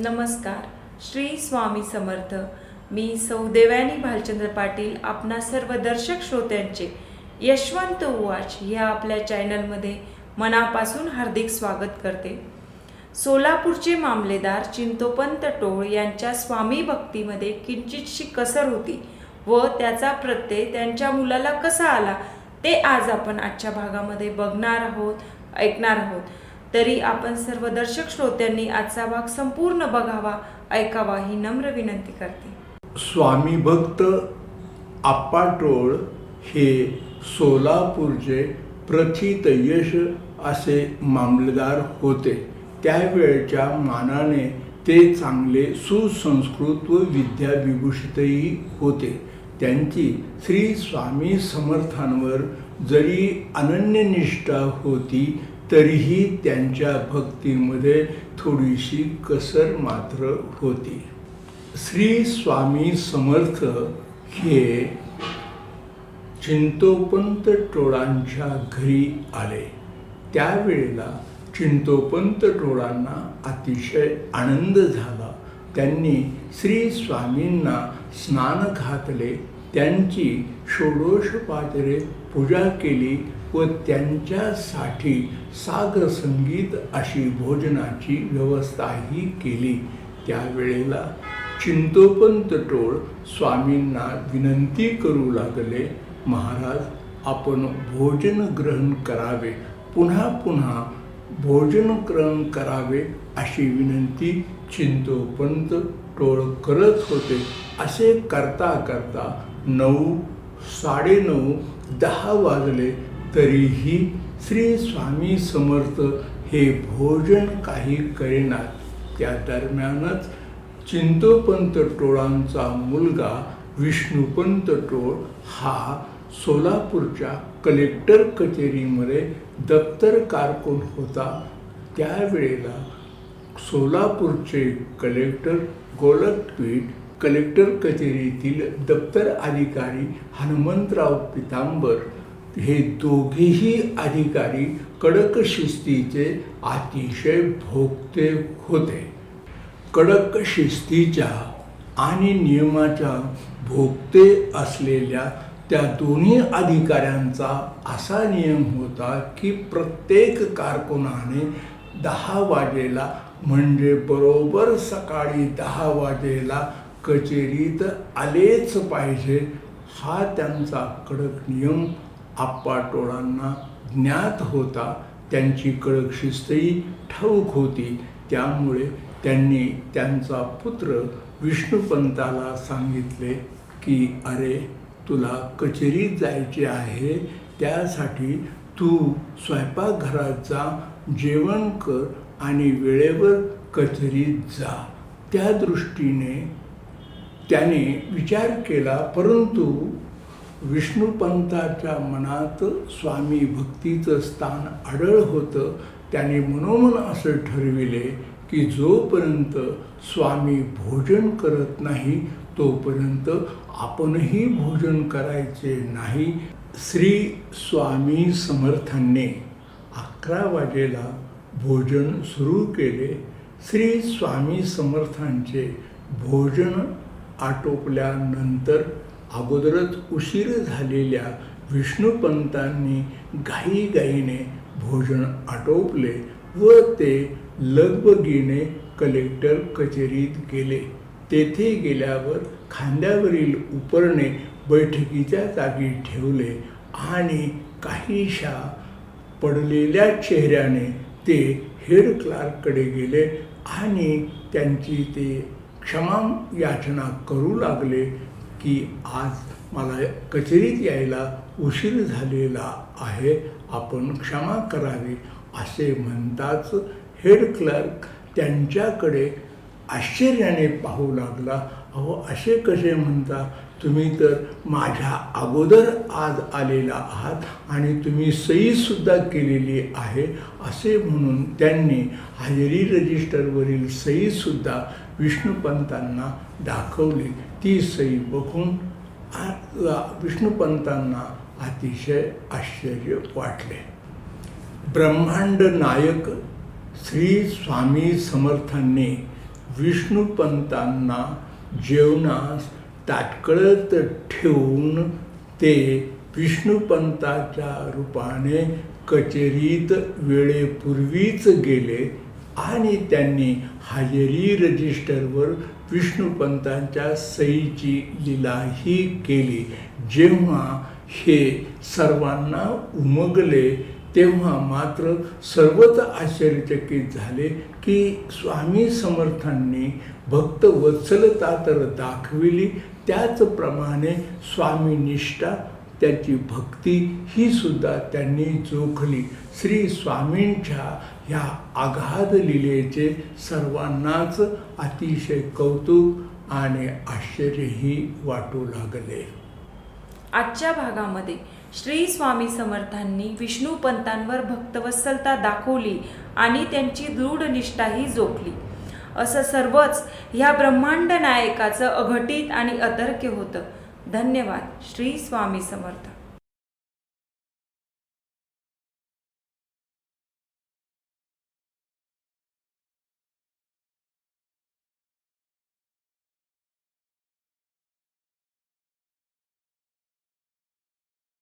नमस्कार. श्री स्वामी समर्थ. मी सौदेवानी भालचंद्र पाटील आपणा सर्व दर्शक श्रोत्यांचे यशवंत उवाच ह्या आपल्या चॅनलमध्ये मनापासून हार्दिक स्वागत करते. सोलापूरचे मामलेदार चिंतोपंत टोळ यांच्या स्वामी भक्तीमध्ये किंचितशी कसर होती व त्याचा प्रत्यय त्यांच्या मुलाला कसा आला ते आज आपण आजच्या भागामध्ये बघणार आहोत ऐकणार आहोत. तरी आपण सर्व दर्शक श्रोत्यांनी आजचा भाग संपूर्ण बघावा ऐकावा ही नम्र विनंती करते. स्वामी भक्त आप्पा टोळ हे सोलापूरचे प्रथित यश असे मामलेदार होते. त्यावेळच्या मानाने ते चांगले सुसंस्कृत व विद्याविभूषितही होते. त्यांची श्री स्वामी समर्थांवर जरी अनन्यनिष्ठा होती तरीही त्यांच्या भक्तीमध्ये थोडीशी कसर मात्र होती. श्री स्वामी समर्थ हे चिंतोपंत टोळांच्या घरी आले. त्यावेळेला चिंतोपंत टोळांना अतिशय आनंद झाला. त्यांनी श्री स्वामींना स्नान घातले. त्यांची षोडशोपाचरे पूजा केली व त्यांच्यासाठी सागर संगीत अशी भोजनाची व्यवस्थाही केली. त्यावेळेला चिंतोपंत टोळ स्वामींना विनंती करू लागले महाराज आपण भोजन ग्रहण करावे. पुन्हा पुन्हा भोजन ग्रहण करावे अशी विनंती चिंतोपंत टोळ करत होते. असे करता करता नऊ साडेनऊ दहा वाजले तरीही श्री स्वामी समर्थ हे भोजन काही करेनात. त्या दरम्यानच चिंतोपंत टोळांचा मुलगा विष्णुपंत टोळ हा सोलापूरच्या कलेक्टर कचेरीमध्ये दप्तर कारकून होता. त्यावेळेला सोलापूरचे कलेक्टर गोलकपीठ कलेक्टर कचेरीतील दप्तर अधिकारी हनुमंतराव पितांबर हे दोघेही अधिकारी कडक शिस्तीचे अतिशय भोगते होते. कडक शिस्तीच्या आणि नियमाच्या भोगते असलेल्या त्या दोन्ही अधिकाऱ्यांचा असा नियम होता की प्रत्येक कारकुनाने दहा वाजेला म्हणजे बरोबर सकाळी दहा वाजेला कचेरीत आलेच पाहिजे हा त्यांचा कडक नियम आप्पाटोळांना ज्ञात होता. त्यांची कडक शिस्तही ठाऊक होती. त्यामुळे त्यांनी त्यांचा पुत्र विष्णुपंताला सांगितले की अरे तुला कचेरीत जायचे आहे. त्यासाठी तू स्वयंपाकघरात जा जेवण कर आणि वेळेवर कचेरीत जा. त्या दृष्टीने त्याने विचार केला परंतु विष्णुपंताच्या मनात स्वामी भक्तीचं स्थान आढळ होतं. त्याने मनोमन असं ठरविले की जोपर्यंत स्वामी भोजन करत नाही तोपर्यंत आपणही भोजन करायचे नाही. श्री स्वामी समर्थांनी अकरा वाजेला भोजन सुरू केले. श्री स्वामी समर्थांचे भोजन आटोपल्यानंतर अगोदरच उशीर झालेल्या विष्णुपंतांनी घाईघाईने भोजन आटोपले व ते लगबगीने कलेक्टर कचेरीत गेले. तेथे गेल्यावर खांद्यावरील उपरणे बैठकीच्या जागी ठेवले आणि काहीशा पडलेल्या चेहऱ्याने ते हेड क्लार्ककडे गेले आणि त्यांची ते क्षमा याचना करू लागले की आज मला कचेरीत यायला उशीर झालेला आहे. आपण क्षमा करावी असे म्हणताच हेड क्लर्क त्यांच्याकडे आश्चर्याने पाहू लागला अहो असे कसे म्हणता? तुम्ही तर माझ्या अगोदर आज आलेला आहात आणि तुम्ही सहीसुद्धा केलेली आहे असे म्हणून त्यांनी हजेरी रजिस्टरवरील सहीसुद्धा विष्णुपंतांना दाखवली. ती सही बघून विष्णुपंतांना अतिशय आश्चर्य वाटले. ब्रह्मांड नायक श्री स्वामी समर्थांनी विष्णुपंतांना जेवणास ताटकळत ठेवून ते विष्णुपंताच्या रूपाने कचेरीत वेळेपूर्वीच गेले आणि त्यांनी हजेरी रजिस्टरवर विष्णुपंतांच्या सईची लिलाही केली. जेव्हा हे सर्वांना उमगले तेव्हा मात्र सर्वच आश्चर्यचकित झाले की स्वामी समर्थांनी भक्त वत्सलता तर दाखविली त्याचप्रमाणे स्वामी निष्ठा त्याची भक्ती ही सुद्धा त्यांनी जोखली. श्री स्वामींच्या ह्या आघात लिलेचे सर्वांनाच अतिशय कौतुक आणि आश्चर्यही वाटू लागले. आजच्या भागामध्ये श्री स्वामी समर्थांनी विष्णुपंतांवर भक्तवत्सलता दाखवली आणि त्यांची दृढ निष्ठाही जोखली. असं सर्वच ह्या ब्रह्मांड नायकाचं अघटित आणि अतर्क्य होतं. धन्यवाद. श्री स्वामी समर्थ.